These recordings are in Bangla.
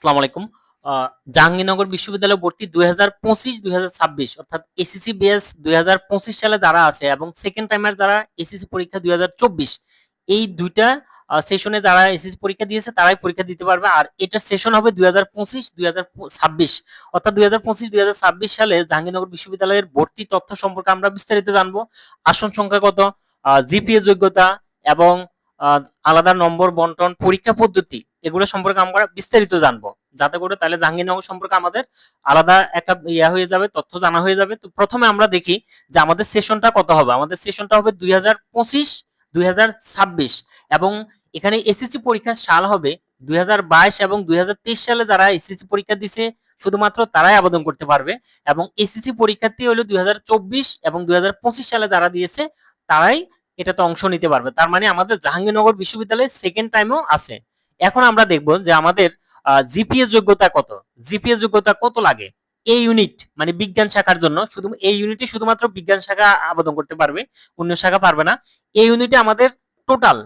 আসসালামু আলাইকুম। জাহাঙ্গীরনগর বিশ্ববিদ্যালয় ভর্তি দুই হাজার পঁচিশ, দুই হাজার ছাব্বিশ, অর্থাৎ এসিসি বিএস দুই হাজার পঁচিশ সালে যারা আছে এবং সেকেন্ড টাইমার যারা এসিসি পরীক্ষা দুই হাজার চব্বিশ, এই দুইটা সেশনে যারা এসএসসি পরীক্ষা দিয়েছে তারাই পরীক্ষা দিতে পারবে। আর এটা সেশন হবে দুই হাজার পঁচিশ, দুই হাজার ছাব্বিশ, অর্থাৎ দুই হাজার পঁচিশ, দুই হাজার ছাব্বিশ সালে জাহাঙ্গীরনগর বিশ্ববিদ্যালয়ের ভর্তি তথ্য সম্পর্কে আমরা বিস্তারিত জানব। আসন সংখ্যা কত জিপিএ যোগ্যতা এবং আলাদা নম্বর বন্টন, পরীক্ষা পদ্ধতি এগুলো সম্পর্কে আমরা বিস্তারিত জানব। যাতে করে তাহলে জাহাঙ্গীরনগর সম্পর্কে আমাদের আলাদা একটা ইয়া হয়ে যাবে, তথ্য জানা হয়ে যাবে। তো প্রথমে আমরা দেখি যে আমাদের সেশনটা কত হবে। আমাদের সেশনটা হবে দুই হাজার পঁচিশ, দুই হাজার ছাব্বিশ এবং এখানে এসএসসি পরীক্ষার সাল হবে দুই হাজার বাইশ এবং দুই হাজার তেইশ সালে যারা এসএসসি পরীক্ষা দিছে, শুধুমাত্র তারাই আবেদন করতে পারবে এবং এসএসসি পরীক্ষার্থী হলো দুই হাজার চব্বিশ এবং দুই সালে যারা দিয়েছে, তারাই এটাতে অংশ নিতে পারবে। তার মানে আমাদের জাহাঙ্গীরনগর বিশ্ববিদ্যালয়ে সেকেন্ড টাইমও আছে। এখন আমরা দেখব যে আমাদের জিপিএস যোগ্যতা কত? জিপিএস যোগ্যতা কত লাগে? এই ইউনিট মানে বিজ্ঞান শাখার জন্য শুধু এই ইউনিটে শুধুমাত্র বিজ্ঞান শাখা আবেদন করতে পারবে, অন্য শাখা পারবে না। এই ইউনিটে আমাদের টোটাল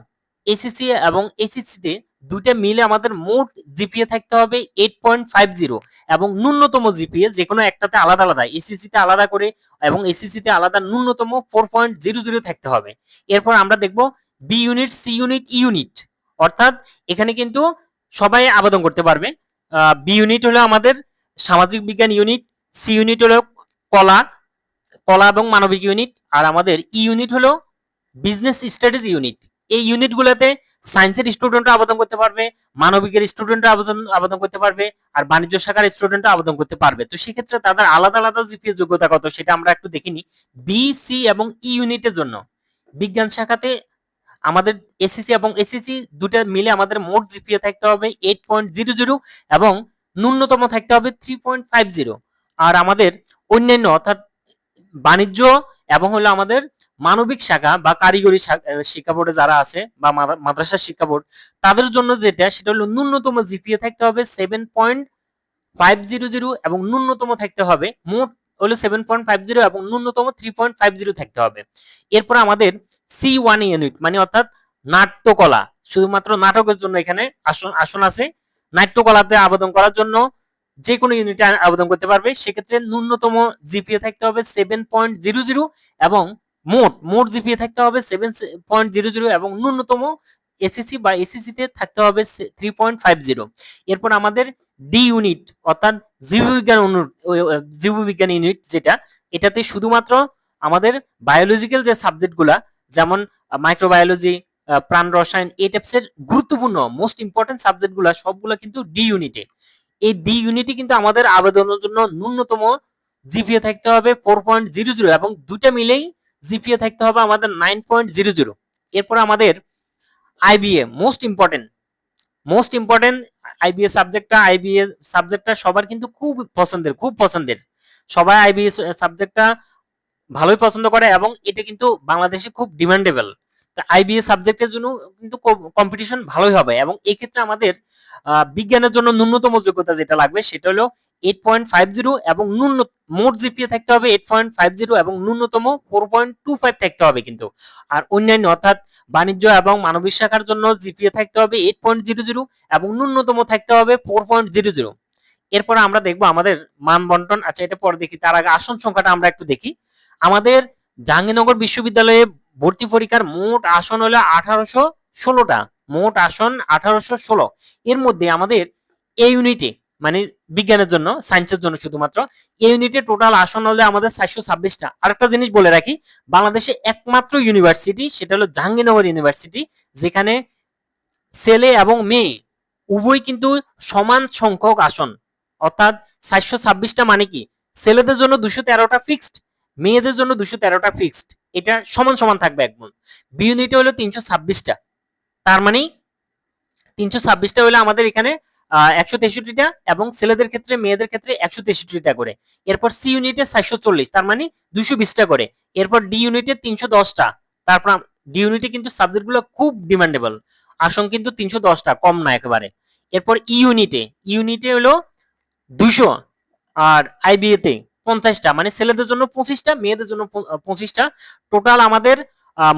এসিসি এবং এসিসি তে দুইটা মিলে আমাদের মোট জিপিএ থাকতে হবে এইট পয়েন্ট ফাইভ জিরো এবং ন্যূনতম জিপিএ যে কোনো একটাতে আলাদা আলাদা এসিসি তে আলাদা করে এবং এসিসি তে আলাদা ন্যূনতম ফোর পয়েন্ট জিরো জিরো থাকতে হবে। এরপর আমরা দেখব B unit C unit E unit অর্থাৎ এখানে কিন্তু সবাই আবেদন করতে পারবে। বি ইউনিট হলো আমাদের সামাজিক বিজ্ঞান ইউনিট সি ইউনিট হলো কলা কলা এবং মানবিক ইউনিট আর আমাদের ই ইউনিট হলো বিজনেস স্টাডিজ ইউনিট এই ইউনিটগুলোতে সায়েন্সের স্টুডেন্টরা আবেদন করতে পারবে, মানবিকের স্টুডেন্টরা আবেদন আবেদন করতে পারবে, আর বাণিজ্য শাখার স্টুডেন্টরা আবেদন করতে পারবে। তো সেক্ষেত্রে তাদের আলাদা আলাদা জিপিএ যোগ্যতা কত সেটা আমরা একটু দেখিনি। বি সি এবং ই ইউনিটের জন্য। বিজ্ঞান শাখাতে আমাদের এসএসসি এবং এসএসসি দুটো মিলে আমাদের মোট জিপিএ থাকতে হবে এইট পয়েন্ট জিরো জিরো এবং ন্যূনতম থাকতে হবে থ্রি পয়েন্ট ফাইভ জিরো আর আমাদের অন্যান্য অর্থাৎ বাণিজ্য এবং হলো আমাদের মানবিক শাখা বা কারিগরি শিক্ষা বোর্ডে যারা আছে বা মাদ্রাসা শিক্ষা বোর্ড, তাদের জন্য যেটা, সেটা হলো ন্যূনতম জিপিএ থাকতে হবে seven point five zero zero এবং ন্যূনতম থাকতে হবে মোট হলো সেভেন পয়েন্ট ফাইভ জিরো এবং ন্যূনতম থ্রি পয়েন্ট ফাইভ জিরো থাকতে হবে। এরপর আমাদের সি ওয়ান ইউনিট মানে অর্থাৎ নাট্যকলা, শুধুমাত্র নাটকের জন্য এখানে আসন আসন আছে। নাট্যকলাতে আবেদন করার জন্য যে কোনো ইউনিটে আবেদন করতে পারবে। সেক্ষেত্রে ন্যূনতম জিপিএ থাকতে হবে সেভেন পয়েন্ট জিরো জিরো এবং মোট মোট জিপিএ থাকতে হবে সেভেন পয়েন্ট জিরো জিরো এবং ন্যূনতম এসএসসি বা এসএসসি তে থাকতে হবে থ্রি পয়েন্ট ফাইভ জিরো এরপর আমাদের ডি ইউনিট অর্থাৎ জীববিজ্ঞান জীববিজ্ঞান ইউনিট যেটা, এটাতে শুধুমাত্র আমাদের বায়োলজিক্যাল যে সাবজেক্টগুলা যেমন মাইক্রোবায়োলজি প্রাণ রসায়ন, এই টাইপসের গুরুত্বপূর্ণ মোস্ট ইম্পর্টেন্ট সাবজেক্টগুলো সবগুলো কিন্তু ডি ইউনিটে এই ডি ইউনিটে কিন্তু আমাদের আবেদনের জন্য ন্যূনতম জিপিএ থাকতে হবে ফোর পয়েন্ট জিরো জিরো এবং দুইটা মিলেই জিপিএ থাকতে হবে আমাদের নাইন পয়েন্ট জিরো জিরো এরপর আমাদের IBA most important most important IBA সাবজেক্টটা আইবিএ সাবজেক্টটা সবার কিন্তু খুব পছন্দের খুব পছন্দের। সবাই আইবিএ সাবজেক্টটা ভালোই পছন্দ করে এবং এটা কিন্তু বাংলাদেশে খুব ডিমান্ডেবল আইবিএ সাবজেক্টের জন্য কিন্তু কম্পিটিশন ভালোই হবে এবং এক্ষেত্রে আমাদের বিজ্ঞানের জন্য ন্যূনতম যোগ্যতা যেটা লাগবে সেটা হলো এইট পয়েন্ট ফাইভ জিরো এবং ন্যূন, মোট জিপিএ থাকতে হবে এইট পয়েন্ট ফাইভ জিরো এবং ন্যূনতম ফোর পয়েন্ট টু ফাইভ থাকতে হবে কিন্তু। আর অন্যান্য অর্থাৎ বাণিজ্য এবং মানবিক শাখার জন্য জিপিএ থাকতে হবে এইট পয়েন্ট জিরো জিরো এবং ন্যূনতম থাকতে হবে ফোর পয়েন্ট জিরো জিরো এরপর আমরা দেখব আমাদের মান বন্টন। আচ্ছা এটা পরে দেখি, তার আগে আসন সংখ্যাটা আমরা একটু দেখি। আমাদের জাহাঙ্গীরনগর বিশ্ববিদ্যালয়ে ভর্তি পরীক্ষার মোট আসন হলো আঠারোশো ষোলোটা, মোট আসন আঠারোশো ষোলো। এর মধ্যে আমাদের এই ইউনিটে মানে বিজ্ঞানের জন্য সায়েন্সের জন্য শুধুমাত্র। এই ইউনিটে টোটাল আসন হলে আমাদের চারশো ছাব্বিশটা। আরেকটা জিনিস বলে রাখি, বাংলাদেশে একমাত্র ইউনিভার্সিটি সেটা হলো জাহাঙ্গীরনগর ইউনিভার্সিটি যেখানে ছেলে এবং মেয়ে উভয় কিন্তু সমান সংখ্যক আসন। অর্থাৎ চারশো ছাব্বিশটা মানে কি? ছেলেদের জন্য দুশো তেরোটা ফিক্সড মেয়েদের জন্য দুশো তেরোটা ফিক্সড এটা সমান সমান থাকবে একদম বি ইউনিটে হলো তিনশো ছাব্বিশটা। তার মানে তিনশো ছাব্বিশটা হলে আমাদের এখানে একশো তেষট্টিটা এবং ছেলেদের ক্ষেত্রে, মেয়েদের ক্ষেত্রে একশো তেষট্টিটা করে। এরপর সি ইউনিটে চারশো চল্লিশ, তার মানে দুশো বিশটা করে। এরপর ডি ইউনিটে তিনশো দশটা, তারপর ডি ইউনিটে কিন্তু সাবজেক্টগুলো খুব ডিমান্ডেবল আসন কিন্তু তিনশো দশটা, কম না একেবারে। এরপর ই ইউনিটে ইউনিটে হলো দুশো আর আইবিএ তে পঞ্চাশটা মানে ছেলেদের জন্য পঁচিশটা, মেয়েদের জন্য পঁচিশটা। টোটাল আমাদের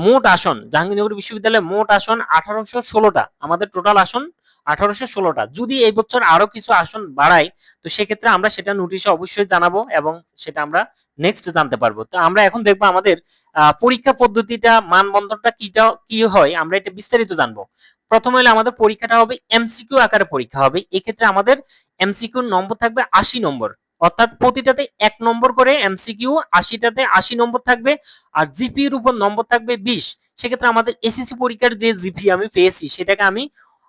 মোট আসন, জাহাঙ্গীরনগর বিশ্ববিদ্যালয়ে মোট আসন আঠারোশো ষোলোটা। আমাদের টোটাল আসন আঠারোশো ষোলোটা। যদি এই বছর আরও কিছু আসন বাড়ায়, তো সেক্ষেত্রে আমরা সেটা নোটিশে অবশ্যই জানাব এবং সেটা আমরা নেক্সট জানতে পারব। তো আমরা এখন দেখব আমাদের পরীক্ষা পদ্ধতিটা, মানবন্ধনটা কিটা, কি হয়, আমরা এটা বিস্তারিত জানব। প্রথম হলে আমাদের পরীক্ষাটা হবে এমসিকিউ আকারে পরীক্ষা হবে। এক্ষেত্রে আমাদের এমসিকিউ নম্বর থাকবে আশি নম্বর। অর্থাৎ প্রতিটাতে এক নম্বর করে এমসিকিউ আশিটাতে আশি নম্বর থাকবে আর জিপির উপর নম্বর থাকবে বিশ। সেক্ষেত্রে আমাদের এসএসসি পরীক্ষার যে জিপি আমি পেয়েছি, সেটাকে আমি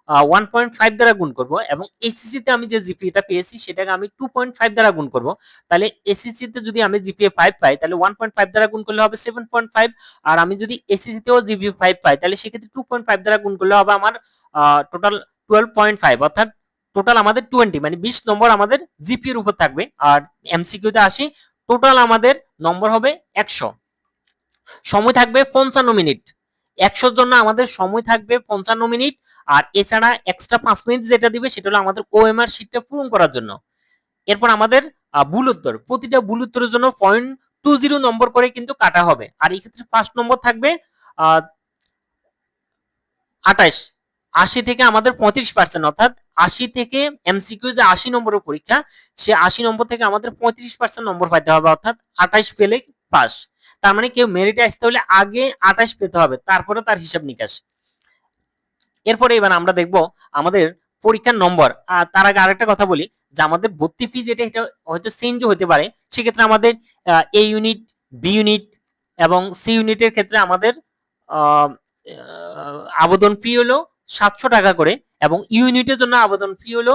ওয়ান পয়েন্ট ফাইভ দ্বারা গুণ করব এবং এসএসসি তে আমি যে জিপিটা পেয়েছি, সেটাকে আমি টু পয়েন্ট ফাইভ দ্বারা গুণ করব। তাহলে এসএসসি তে যদি আমি জিপিএ ফাইভ পাই, তাহলে ওয়ান পয়েন্ট ফাইভ দ্বারা গুণ করলে হবে সেভেন পয়েন্ট ফাইভ আর আমি যদি এসএসসি তেও জিপিএ ফাইভ পাই, তাহলে সেক্ষেত্রে টু পয়েন্ট ফাইভ দ্বারা গুণ করলে হবে আমার টোটাল টুয়েলভ পয়েন্ট ফাইভ অর্থাৎ টোটাল আমাদের টোয়েন্টি মানে বিশ নম্বর আমাদের জিপি এর উপর থাকবে। আর এমসিকিউ তে আসি টোটাল আমাদের নম্বর হবে একশো। সময় থাকবে পঞ্চান্ন মিনিট। একশোর জন্য আমাদের সময় থাকবে পঞ্চান্ন মিনিট, আর এছাড়া এক্সট্রা পাঁচ মিনিট যেটা দিবে সেটা হলো আমাদের ওএমআর শিটটা পূরণ করার জন্য। এরপর আমাদের ভুল উত্তর। প্রতিটা ভুল উত্তরের জন্য পয়েন্ট টু জিরো নম্বর করে কিন্তু কাটা হবে। আর এই ক্ষেত্রে ফার্স্ট নম্বর থাকবে আঠাশ। আশি থেকে আমাদের পঁয়ত্রিশ পার্সেন্ট অর্থাৎ আশি থেকে এমসিকিউ যে আশি নম্বরের পরীক্ষা, সে আশি নম্বর থেকে আমাদের পঁয়ত্রিশ পার্সেন্ট নম্বর পাইতে হবে, অর্থাৎ আঠাশ পেলে পাস তার মানে কেউ মেরিটে আসতে হলে আগে আঠাশ পেতে হবে, তারপরে তার হিসাব নিকাশ। এরপরে এবার আমরা দেখব আমাদের পরীক্ষার নম্বর। আর তার আগে আরেকটা কথা বলি, যে আমাদের ভর্তি ফি যেটা, এটা হয়তো চেঞ্জও হতে পারে। সেক্ষেত্রে আমাদের এ ইউনিট বি ইউনিট এবং সি ইউনিটের ক্ষেত্রে আমাদের আবেদন ফি হলো সাতশো টাকা করে এবং ইউনিটের জন্য আবেদন ফি হলো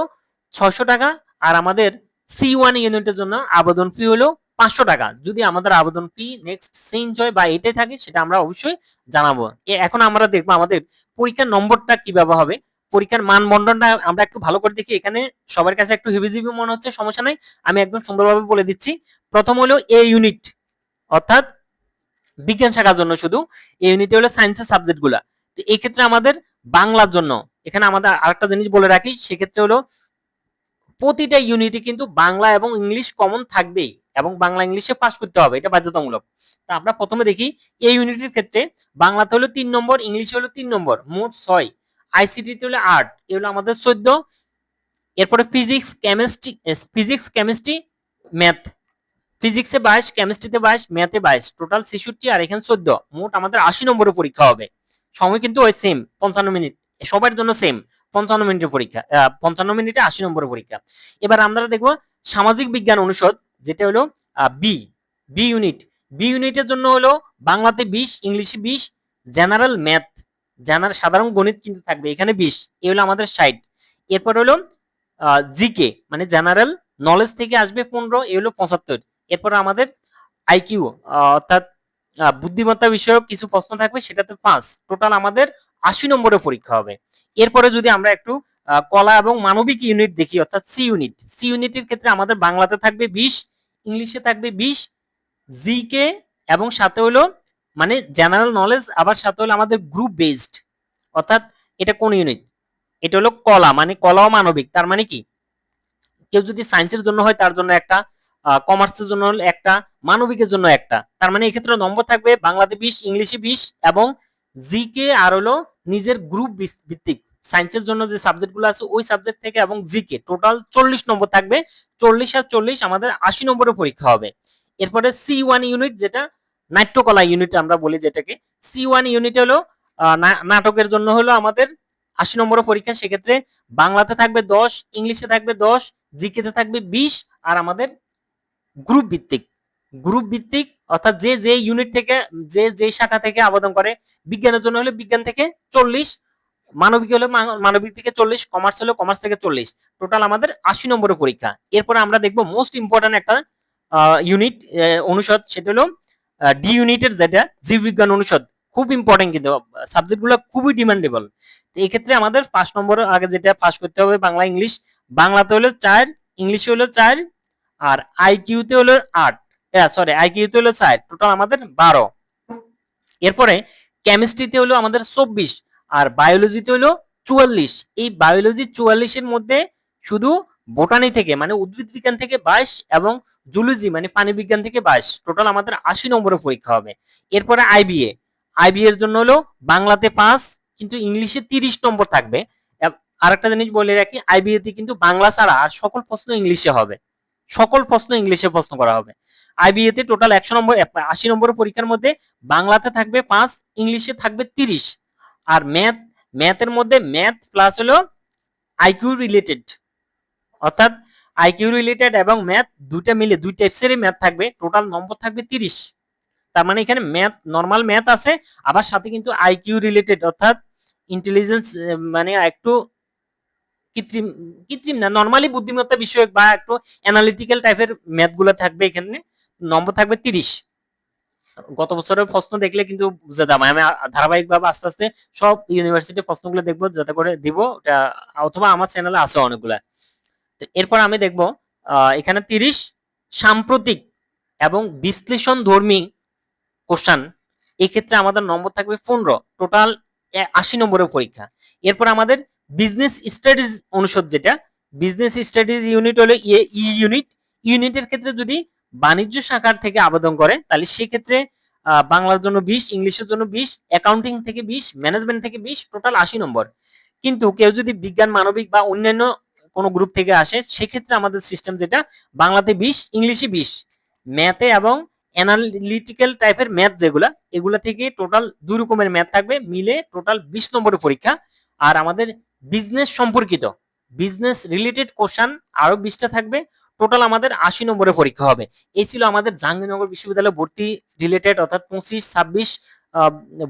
ছশো টাকা। আর আমাদের সি ওয়ান ইউনিটের জন্য আবেদন ফি হলো পাঁচশো টাকা। যদি আমাদের আবেদন ফি নেক্সট চেঞ্জ হয় বা এটাই থাকে, সেটা আমরা অবশ্যই জানাব। এখন আমরা দেখব আমাদের পরীক্ষার নম্বরটা কীভাবে হবে। পরীক্ষার মানবন্ধনটা আমরা একটু ভালো করে দেখি। এখানে সবার কাছে একটু হেভিজিবি মনে হচ্ছে, সমস্যা নাই। আমি একদম সুন্দরভাবে বলে দিচ্ছি। প্রথম হলো এ ইউনিট অর্থাৎ বিজ্ঞান শাখার জন্য শুধু। এ ইউনিটে হলো সায়েন্সের সাবজেক্টগুলা। তো এই ক্ষেত্রে আমাদের বাংলার জন্য, এখানে আমাদের আরেকটা জিনিস বলে রাখি, সেক্ষেত্রে হলো প্রতিটা ইউনিটে কিন্তু বাংলা এবং ইংলিশ কমন থাকবেই। এবং বাংলা ইংলিশে পাস করতে হবে, এটা বাধ্যতামূলক। তা আমরা প্রথমে দেখি এই ইউনিটের ক্ষেত্রে বাংলাতে হলো তিন নম্বর, ইংলিশে হলো তিন নম্বর, মোট ছয়। আইসিটিতে হলো আট, এ হলো আমাদের চোদ্দ। এরপরে physics chemistry physics chemistry math ফিজিক্সে বাইশ কেমিস্ট্রিতে বাইশ ম্যাথে বাইশ টোটাল ছেষট্টি আর এখানে চোদ্দ। মোট আমাদের আশি নম্বরের পরীক্ষা হবে। সময় কিন্তু ওই সেম পঞ্চান্ন মিনিট, সবার জন্য সেম পঞ্চান্ন মিনিটের পরীক্ষা পঞ্চান্ন মিনিটে আশি নম্বরের পরীক্ষা। এবার আমরা দেখব সামাজিক বিজ্ঞান অনুষদ যেটা হলো বি বি ইউনিট বি ইউনিটের জন্য হলো বাংলাতে বিশ, ইংলিশে বিশ জেনারেল ম্যাথ জেনারেল সাধারণ গণিত কিন্তু থাকবে এখানে বিশ, এ হলো আমাদের ষাট। এরপর হলো জিকে মানে জেনারেল নলেজ থেকে আসবে পনেরো, এ হলো পঁচাত্তর। এরপর আমাদের আইকিউ অর্থাৎ বুদ্ধিমত্তা বিষয়ক কিছু প্রশ্ন থাকবে, সেটাতে পাঁচ। টোটাল আমাদের আশি নম্বরের পরীক্ষা হবে। এরপরে যদি আমরা একটু কলা এবং মানবিক ইউনিট দেখি, অর্থাৎ সি ইউনিট সি ইউনিটের ক্ষেত্রে আমাদের বাংলাতে থাকবে বিশ ইংলিশে থাকবে বিশ, জি কে, এবং সাথে হলো মানে জেনারেল নলেজ আবার সাথে হলো আমাদের গ্রুপ বেসড অর্থাৎ এটা কোন ইউনিট এটা হলো কলা মানে কলা ও মানবিক। তার মানে কি? কেউ যদি সায়েন্সের জন্য হয়, তার জন্য একটা কমার্সের জন্য একটা, মানবিকের জন্য একটা। তার মানে এক্ষেত্রে নম্বর থাকবে বাংলাতে বিশ, ইংলিশে বিশ, এবং জি কে আর হলো নিজের গ্রুপ ভিত্তিক। সায়েন্সের জন্য যে সাবজেক্টগুলো আছে, ওই সাবজেক্ট থেকে এবং জিকে টোটাল চল্লিশ নম্বর থাকবে। চল্লিশ আর চল্লিশ আমাদের আশি নম্বরের পরীক্ষা হবে। এরপরে সি ওয়ান ইউনিট যেটা, নাট্যকলা ইউনিট আমরা বলি যেটাকে। সি ওয়ান ইউনিট হলো নাটকের জন্য হলো আমাদের আশি নম্বরের পরীক্ষা। সেক্ষেত্রে বাংলাতে থাকবে দশ, ইংলিশে থাকবে দশ জিকেতে থাকবে বিশ আর আমাদের গ্রুপ ভিত্তিক। গ্রুপ ভিত্তিক অর্থাৎ যে যে ইউনিট থেকে, যে যে শাখা থেকে আবেদন করে, বিজ্ঞানের জন্য হলে বিজ্ঞান থেকে চল্লিশ মানবিক হলে মানবিক থেকে চল্লিশ কমার্স হলে কমার্স থেকে চল্লিশ। টোটাল আমাদের আশি নম্বরের পরীক্ষা। এরপরে আমরা দেখব মোস্ট ইম্পর্টেন্ট একটা ইউনিট অনুষদ, সেটা হলো ডি ইউনিটের যেটা জীববিজ্ঞান অনুষদ। খুব ইম্পর্টেন্ট কিন্তু সাবজেক্টগুলো খুবই ডিমান্ডেবল তো এক্ষেত্রে আমাদের পাঁচ নম্বরের আগে যেটা পাস করতে হবে বাংলা, ইংলিশ। বাংলাতে হলো চার, ইংলিশে হলো চার, আর আইকিউতে হলো আট। সরি আইকিউতে হলো চার। টোটাল আমাদের বারো। এরপরে কেমিস্ট্রিতে হলো আমাদের চব্বিশ। আর বায়োলজিতে হলো চুয়াল্লিশ। এই বায়োলজি চুয়াল্লিশের মধ্যে শুধু বোটানি থেকে মানে উদ্ভিদ বিজ্ঞান থেকে বাইশ এবং জুলজি মানে পানি বিজ্ঞান থেকে বাইশ। টোটাল আমাদের আশি নম্বরের পরীক্ষা হবে। এরপরে আইবিএ আইবিএ এর জন্য হলো বাংলাতে পাঁচ, কিন্তু ইংলিশে তিরিশ নম্বর থাকবে। আর একটা জিনিস বলে রাখি আইবিএতে কিন্তু বাংলা ছাড়া আর সকল প্রশ্ন ইংলিশে হবে। সকল প্রশ্ন ইংলিশে প্রশ্ন করা হবে। আইবিএতে টোটাল একশো নম্বর আশি নম্বরের পরীক্ষার মধ্যে বাংলাতে থাকবে পাঁচ, ইংলিশে থাকবে তিরিশ। আর ম্যাথ ম্যাথের মধ্যে ম্যাথ প্লাস হলো আইকিউ রিলেটেড অর্থাৎ আইকিউ রিলেটেড এবং ম্যাথ দুইটা মিলে, দুই টাইপসেরই ম্যাথ থাকবে। টোটাল নম্বর থাকবে তিরিশ। তার মানে এখানে ম্যাথ নর্মাল ম্যাথ আছে, আবার সাথে কিন্তু আইকিউ রিলেটেড অর্থাৎ ইন্টেলিজেন্স মানে একটু কৃত্রিম কৃত্রিম না নর্মালি বুদ্ধিমত্তা বিষয়ক বা একটু অ্যানালিটিক্যাল টাইপের ম্যাথগুলো থাকবে এখানে। নম্বর থাকবে তিরিশ। গত বছরের প্রশ্ন দেখলে কিন্তু বুঝে যাবে। আমি ধারাবাহিক ভাবে আস্তে আস্তে সব ইউনিভার্সিটির প্রশ্নগুলো দেখব, যাতে করে দিব। অথবা আমার চ্যানেলে আছে অনেকগুলা। এরপর আমি দেখব এখানে তিরিশ সাম্প্রতিক এবং বিশ্লেষণ ধর্মী কোশ্চান এক্ষেত্রে আমাদের নম্বর থাকবে পনেরো। টোটাল আশি নম্বরের পরীক্ষা। এরপর আমাদের বিজনেস স্টাডিজ অনুষদ যেটা বিজনেস স্টাডিজ ইউনিট হলো ইউনিট ইউনিটের ক্ষেত্রে যদি বাণিজ্য শাখার থেকে আবেদন করে, তাহলে সেক্ষেত্রে বাংলার জন্য বিশ, ইংলিশের জন্য বিশ অ্যাকাউন্টিং থেকে বিশ ম্যানেজমেন্ট থেকে বিশ টোটাল আশি নম্বর। কিন্তু কেউ যদি বিজ্ঞান, মানবিক বা অন্যান্য কোনো গ্রুপ থেকে আসে, সেক্ষেত্রে আমাদের সিস্টেম যেটা, বাংলাতে বিশ, ইংলিশে বিশ। ম্যাথে এবং অ্যানালিটিক্যাল টাইপের ম্যাথ যেগুলা, এগুলা থেকে টোটাল দুই রকমের ম্যাথ থাকবে, মিলে টোটাল বিশ নম্বরের পরীক্ষা। আর আমাদের বিজনেস সম্পর্কিত বিজনেস রিলেটেড কোশ্চান আরও বিশটা থাকবে। টোটাল আমাদের আশি নম্বরের পরীক্ষা হবে। এই ছিল আমাদের জাহাঙ্গীরনগর বিশ্ববিদ্যালয় ভর্তি রিলেটেড অর্থাৎ পঁচিশ, ছাব্বিশ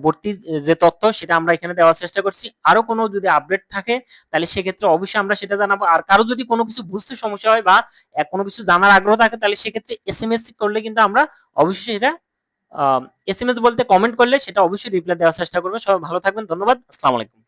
ভর্তি যে তথ্য সেটা আমরা এখানে দেওয়ার চেষ্টা করছি। আরও কোনো যদি আপডেট থাকে, তাহলে সেক্ষেত্রে অবশ্যই আমরা সেটা জানাব। আর কারও যদি কোনো কিছু বুঝতে সমস্যা হয় বা কোনো কিছু জানার আগ্রহ থাকে, তাহলে সেক্ষেত্রে এস এম এস করলে কিন্তু আমরা অবশ্যই সেটা এস এম এস বলতে কমেন্ট করলে সেটা অবশ্যই রিপ্লাই দেওয়ার চেষ্টা করব। সবাই ভালো থাকবেন, ধন্যবাদ, আসসালামু আলাইকুম।